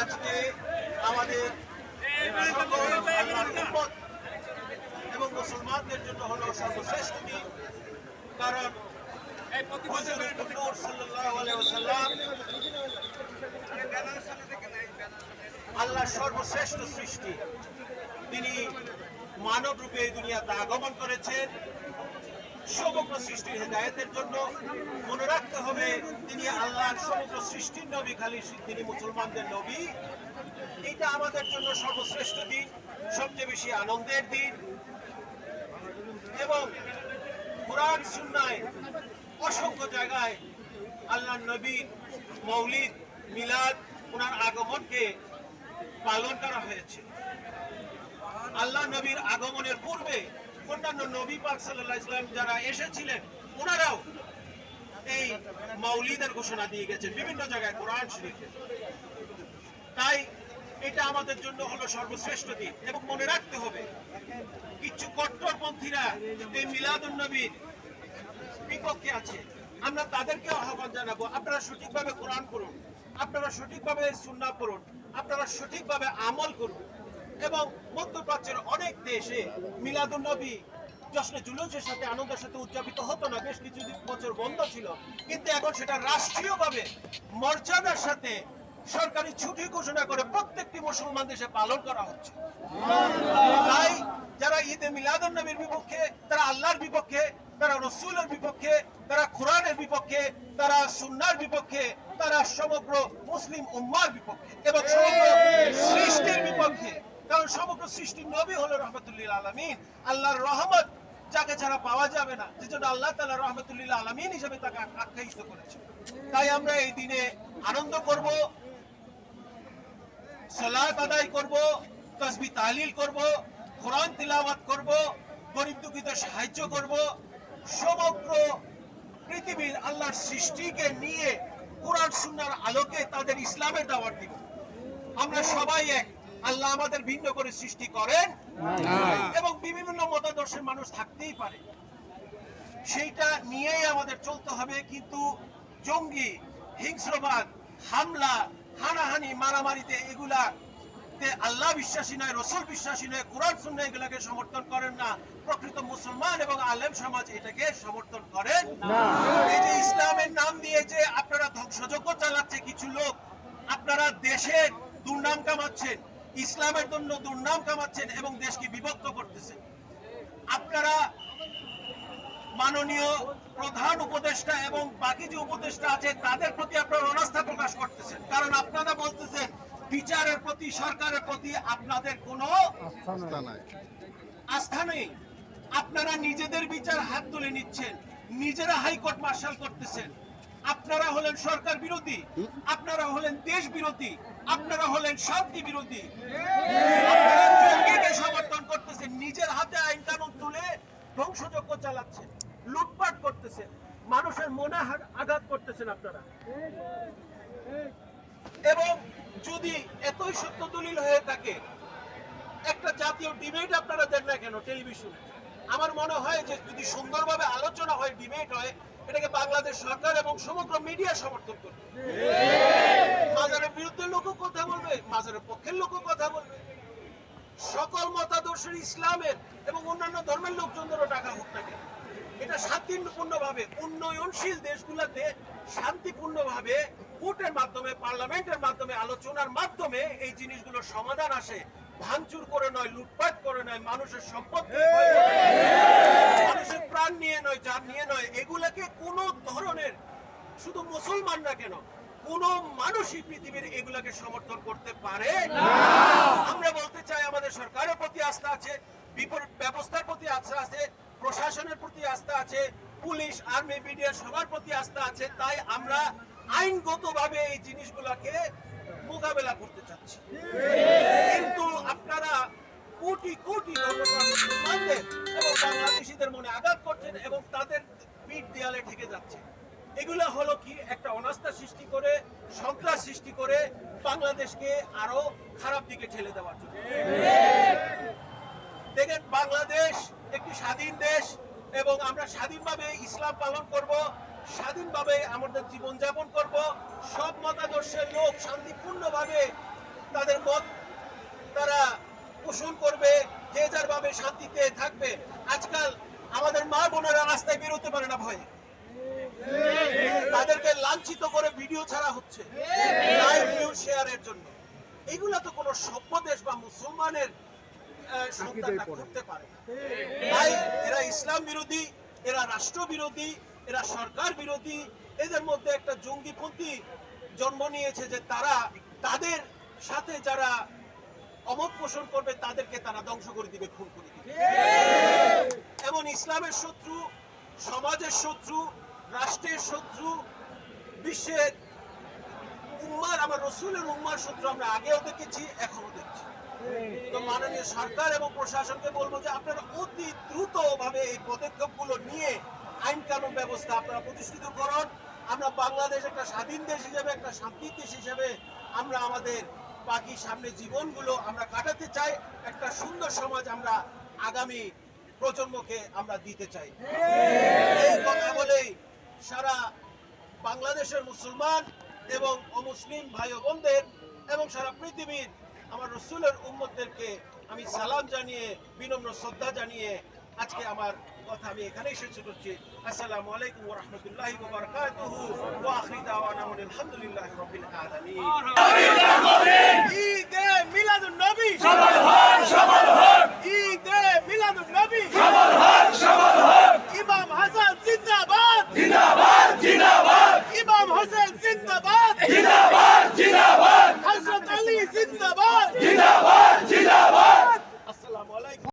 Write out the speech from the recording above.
আজকে আমাদের এবং মুসলমানদের জন্য হলো সর্বশ্রেষ্ঠ দিন। কারণ হুজুর নূর সাল্লাল্লাহু আলাইহি ওয়াসাল্লাম আল্লাহ সর্বশ্রেষ্ঠ সৃষ্টি তিনি মানব রূপে এই দুনিয়াতে আগমন করেছেন সমগ্র সৃষ্টির হেদায়তের জন্য মনে রাখতে হবে, তিনি আল্লাহর সমগ্র সৃষ্টির নবী, খালি তিনি মুসলমানদের নবী। এটা আমাদের জন্য সর্বশ্রেষ্ঠ দিন, সবচেয়ে বেশি আনন্দের দিন। এবং কোরআন, সুন্নায় অসংখ্য জায়গায় আল্লাহ নবী, মৌলিক মিলাদ, ওনার আগমনকে পালন করা হয়েছে। আল্লাহ নবীর আগমনের পূর্বে অন্যান্য নবী পাক সাল্লাহ ইসলাম যারা এসেছিলেন, ওনারাও এই মৌলিদের ঘোষণা দিয়ে গেছেন বিভিন্ন জায়গায় কোরআন শরীফে। তাই এটা আমাদের জন্য হলো সর্বশ্রেষ্ঠ দিন এবং মনে রাখতে হবে, কিছু কট্টরপন্থীরা এই মিলাদুন নবীর বিপক্ষে আছে। আমরা তাদেরকে আহ্বান জানাব, আপনারা সঠিকভাবে কোরআন করুন আপনারা সঠিকভাবে সুন্নাহ করুন আপনারা সঠিকভাবে আমল করুন। এবং মধ্যপ্রাচ্যের অনেক দেশে মিলাদুন নবী জশ্নে জুলুসের সাথে আনন্দের সাথে উদযাপিত হতো না, বেশ কিছু বছর বন্ধ ছিল। কিন্তু এখন সেটা রাষ্ট্রীয়ভাবে মর্যাদার সাথে সরকারি ছুটি ঘোষণা করে প্রত্যেকটি মুসলমান দেশে পালন করা হচ্ছে। তাই যারা ঈদে মিলাদুন নবীর বিপক্ষে, তারা আল্লাহর বিপক্ষে, তারা রসুলের বিপক্ষে, তারা কোরআনের বিপক্ষে, তারা সুন্নার বিপক্ষে, তারা সমগ্র মুসলিম উম্মার বিপক্ষে এবং সমগ্র সৃষ্টির বিপক্ষে কারণ সমগ্র সৃষ্টির নবী হলো রহমতুল্লিল আলমিন। আল্লাহর রহমত যাকে ছাড়া পাওয়া যাবে না, যে জন্য আল্লাহ তালা রহমতুল্লিল আলমিন হিসেবে তাকে আখ্যায়িত করেছে তাই আমরা এই দিনে আনন্দ করব, সালাত আদায় করব তসবি তাহলিল করব, কোরআন তিলাওয়াত করব, গরিব দুঃখীদের সাহায্য করব। সমগ্র পৃথিবীর আল্লাহর সৃষ্টিকে নিয়ে কোরআন সুন্নার আলোকে তাদের ইসলামের দাওয়াত দিব। আমরা সবাই এক। আল্লাহ আমাদের ভিন্ন করে সৃষ্টি করেন। এবং বিভিন্ন মতাদর্শের মানুষ থাকতেই পারে। সেইটা নিয়েই আমাদের চলতে হবে কিন্তু জঙ্গি হিংস্রবাদ হামলা হানাহানি মারামারিতে এগুলা আল্লাহ বিশ্বাসী নয় রসুল বিশ্বাসী নয় কোরআন শূন্য এগুলাকে সমর্থন করেন না। প্রকৃত মুসলমান এবং আলেম সমাজ এটাকে সমর্থন করেন এই যে ইসলামের নাম দিয়ে যে আপনারা ধ্বংসযজ্ঞ চালাচ্ছে কিছু লোক আপনারা দেশের দুর্নাম কামাচ্ছেন। ইসলামের জন্য দুর্নাম কামাচ্ছেন এবং দেশকে বিভক্ত করতেছেন। আপনারা মাননীয় প্রধান উপদেষ্টা এবং বাকি যে উপদেষ্টা আছে তাদের প্রতি আপনারা অনাস্থা প্রকাশ করতেছেন। কারণ আপনারা বলতেছেন বিচারের প্রতি সরকারের প্রতি আপনাদের কোনো আস্থা নেই। আপনারা নিজেদের বিচার হাত তুলে নিচ্ছেন। নিজেরা হাইকোর্ট মার্শাল করতেছেন। আপনারা হলেন সরকার বিরোধী, আপনারা হলেন দেশ বিরোধী, আপনারা হলেন শান্তি বিরোধী। জঙ্গিকে সমর্থন করতেছেন, নিজের হাতে আইন কানুন তুলে ধ্বংসযজ্ঞ চালাচ্ছেন, লুটপাট করতেছেন, মানুষের মনে আঘাত করতেছেন আপনারা। এবং যদি এতই সত্য দলিল হয়ে থাকে, একটা জাতীয় ডিবেট আপনারা দেন না কেন টেলিভিশনে? আমার মনে হয় যে যদি সুন্দরভাবে আলোচনা হয় ডিবেট হয় এটাকে বাংলাদেশ সরকার এবং সমগ্র মিডিয়া সমর্থন করবে। মাজারের বিরুদ্ধে লোকও কথা বলবে মাজারের পক্ষের লোকও কথা বলবে। সকল মতাদর্শের ইসলামের এবং অন্যান্য ধর্মের লোকজনেরও টাকা হোক কেন, এটা শান্তিপূর্ণভাবে উন্নয়নশীল দেশগুলোতে শান্তিপূর্ণভাবে কোর্টের মাধ্যমে, পার্লামেন্টের মাধ্যমে, আলোচনার মাধ্যমে এই জিনিসগুলোর সমাধান আসে। ভাঙচুর করে নয় লুটপাট করে নয় মানুষের নয়, মানুষের প্রাণ নিয়ে নয় যার নিয়ে নয় এগুলাকে কোনো ধরনের শুধু মুসলমান না কেন কোন মানুষই পৃথিবীর এগুলাকে সমর্থন করতে পারে আমরা বলতে চাই আমাদের সরকারের প্রতি আস্থা আছে বিপরীত ব্যবস্থার প্রতি আস্থা আছে প্রশাসনের প্রতি আস্থা আছে পুলিশ আর্মি মিডিয়া সবার প্রতি আস্থা আছে তাই আমরা আইনগতভাবে এই জিনিসগুলোকে মোকাবেলা করতে চাচ্ছি। কিন্তু আপনারা কোটি কোটি মুসলমানদের এবং বাংলাদেশিদের মনে আঘাত করছেন এবং তাদের পিঠ দেয়ালে ঠেকে যাচ্ছে। এগুলো হলো কি? একটা অনাস্থা সৃষ্টি করে, সন্ত্রাস সৃষ্টি করে বাংলাদেশকে আরও খারাপ দিকে ঠেলে দেওয়ার জন্য। দেখেন, বাংলাদেশ একটি স্বাধীন দেশ এবং আমরা স্বাধীনভাবে ইসলাম পালন করব। স্বাধীনভাবে আমাদের জীবনযাপন করব। সব মতাদর্শের লোক শান্তিপূর্ণভাবে তাদের মত তারা পোষণ করবে, যে যার ভাবে শান্তিতে থাকবে। আজকাল আমাদের মা বোনেরা রাস্তায় বেরোতে পারে না ভয়ে। তাদেরকে লাঞ্ছিত করে ভিডিও ছাড়া হচ্ছে শেয়ারের জন্য। এগুলা তো কোনো সভ্য দেশ বা মুসলমানের সন্তানরা করতে পারে না। তাই এরা ইসলাম বিরোধী, এরা রাষ্ট্র বিরোধী এরা সরকার বিরোধী, এদের মধ্যে একটা জঙ্গিপন্থী জন্ম নিয়েছে যে তারা, তাদের সাথে যারা অমত পোষণ করবে, তাদেরকে তারা ধ্বংস করে দিবে, খুন করে দিবে। এমন ইসলামের শত্রু, সমাজের শত্রু, রাষ্ট্রের শত্রু, বিশ্বের উম্মার, আমার রসুলের উম্মার শত্রু আমরা আগেও দেখেছি এখনও দেখছি। তো মাননীয় সরকার এবং প্রশাসনকে বলব যে আপনারা অতি দ্রুত ভাবে এই পদক্ষেপগুলো নিয়ে আইন কানুন ব্যবস্থা আপনারা প্রতিষ্ঠিত করুন। আমরা বাংলাদেশ একটা স্বাধীন দেশ হিসেবে, একটা শান্তির দেশ হিসেবে আমরা আমাদের বাকি সামনে জীবনগুলো আমরা কাটাতে চাই। একটা সুন্দর সমাজ আমরা আগামী প্রজন্মকে আমরা দিতে চাই। এই কথা বলেই সারা বাংলাদেশের মুসলমান এবং অমুসলিম ভাই ও বোনদের এবং সারা পৃথিবীর আমার রসুলের উম্মতদেরকে আমি সালাম জানিয়ে, বিনম্র শ্রদ্ধা জানিয়ে আজকে আমার কথা আমি এখানেই শেষ করছি। আসসালামু আলাইকুম ওয়া রাহমাতুল্লাহি ওয়া বারাকাতুহু। ওয়া আখিরি দাওয়ানা আলহামদুলিল্লাহি রাব্বিল আলামিন। ঈদে মিলাদুন নবী। সবার হক সবার হক ঈদে মিলাদুন নবী। সবার হক